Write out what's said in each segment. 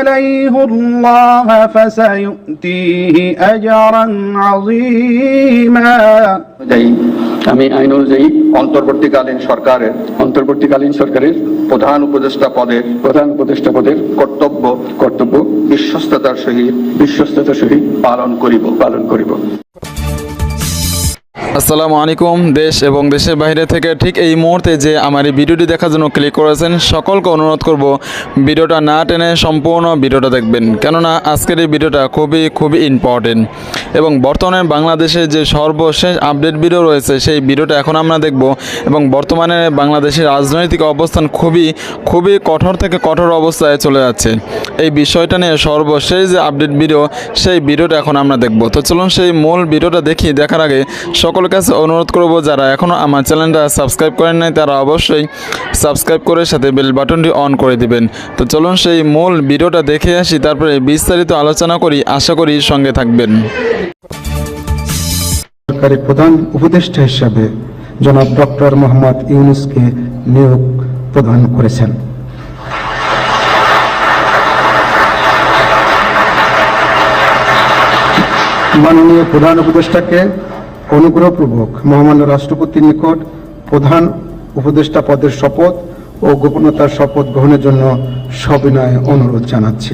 عليه الله فسيؤتيه أجرا عظيما অনুযায়ী আমি আইন অনুযায়ী অন্তর্বর্তীকালীন সরকারের অন্তর্বর্তীকালীন সরকারের প্রধান উপদেষ্টা পদের প্রধান উপদেষ্টা পদের কর্তব্য কর্তব্য বিশ্বস্ততার সহিত বিশ্বস্ততার সহিত পালন করিব পালন করিব আসসালামু আলাইকুম, দেশ এবং দেশের বাইরে থেকে ঠিক এই মুহূর্তে যে আমার এই ভিডিওটি দেখার জন্য ক্লিক করেছেন, সকলকে অনুরোধ করব ভিডিওটা না টেনে সম্পূর্ণ ভিডিওটা দেখবেন। কেননা আজকের এই ভিডিওটা খুবই খুবই ইম্পর্টেন্ট এবং বর্তমানে বাংলাদেশের যে সর্বশেষ আপডেট ভিডিও রয়েছে, সেই ভিডিওটা এখন আমরা দেখব। এবং বর্তমানে বাংলাদেশের রাজনৈতিক অবস্থান খুবই খুবই কঠোর থেকে কঠোর অবস্থায় চলে যাচ্ছে। এই বিষয়টা নিয়ে সর্বশেষ যে আপডেট ভিডিও সেই ভিডিওটা এখন আমরা দেখব। তো চলুন সেই মূল ভিডিওটা দেখি, দেখার আগে সকলের কাছে অনুরোধ করব, যারা এখনও আমার চ্যানেলটা সাবস্ক্রাইব করেন নাই, তারা অবশ্যই সাবস্ক্রাইব করে সাথে বেল বাটনটি অন করে দিবেন। তো চলুন সেই মূল ভিডিওটা দেখে আসি, তারপরে বিস্তারিত আলোচনা করি, আশা করি সঙ্গে থাকবেন। সরকারি প্রধান উপদেষ্টা হিসাবে জনাব ডক্টর মোহাম্মদ ইউনুসকে নিয়োগ প্রদান করেছেন। মাননীয় প্রধান উপদেষ্টাকে অনুগ্রহপূর্বক মহামান্য রাষ্ট্রপতির নিকট প্রধান উপদেষ্টা পদের শপথ ও গোপনতার শপথ গ্রহণের জন্য সবিনয় অনুরোধ জানাচ্ছি।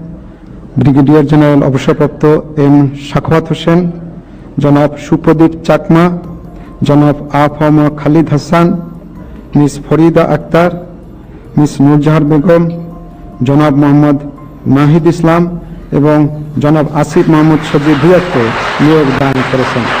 ব্রিগেডিয়ার জেনারেল অবসরপ্রাপ্ত এম সাখাওয়াত হোসেন, জনাব সুপ্রদীপ চাকমা, জনাব A F M Khalid Hasan, miss Farida Akhter, miss Nurjahan Begum, জনাব মোহাম্মদ মাহিদ ইসলাম এবং জনাব আসিফ মাহমুদ সজিব নিয়োগ দান করেছেন।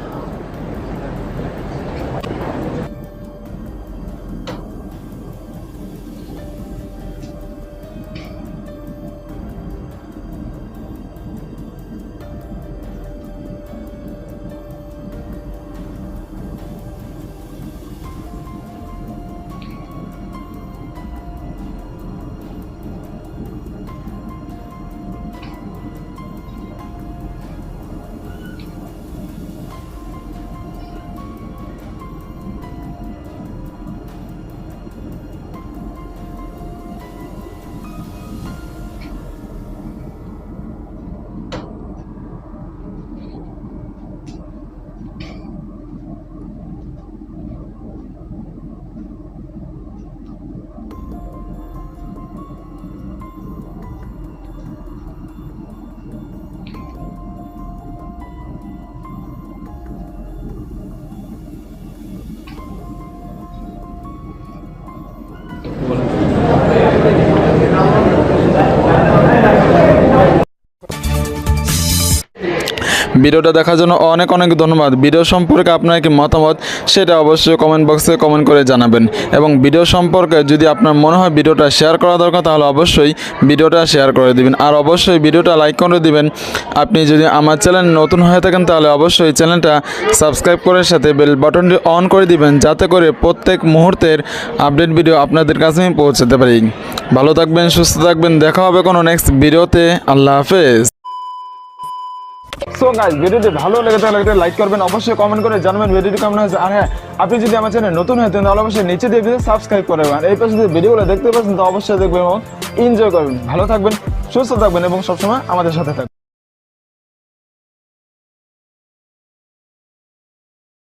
ভিডিওটা দেখার জন্য অনেক অনেক ধন্যবাদ। ভিডিও সম্পর্কে আপনার কি মতামত সেটা অবশ্যই কমেন্ট বক্সে কমেন্ট করে জানাবেন। এবং ভিডিও সম্পর্কে যদি আপনার মনে হয় ভিডিওটা শেয়ার করা দরকার, তাহলে অবশ্যই ভিডিওটা শেয়ার করে দিবেন। আর অবশ্যই ভিডিওটা লাইক করে দিবেন। আপনি যদি আমার চ্যানেল নতুন হয়ে থাকেন, তাহলে অবশ্যই চ্যানেলটা সাবস্ক্রাইব করে সাথে বেল বাটনটি অন করে দিবেন, যাতে করে প্রত্যেক মুহূর্তের আপডেট ভিডিও আপনাদের কাছে আমি পৌঁছাতে পারি। ভালো থাকবেন, সুস্থ থাকবেন। দেখা হবে কোনো নেক্সট ভিডিওতে আল্লাহ হাফেজ। সো গাইস ভিডিওটি ভালো লেগে থাকলে লাইক করবেন, অবশ্যই কমেন্ট করে জানবেন ভিডিওটি কেমন হয়েছে। আর হ্যাঁ আপনি যদি আমার চ্যানেল নতুন হয় তাহলে অবশ্যই নিচে দিয়ে সাবস্ক্রাইব করে দেবেন এই পাশে যদি ভিডিওগুলো দেখতে পাচ্ছেন, তো অবশ্যই দেখবেন এবং এনজয় করবেন। ভালো থাকবেন, সুস্থ থাকবেন এবং সবসময় আমাদের সাথে থাকবেন।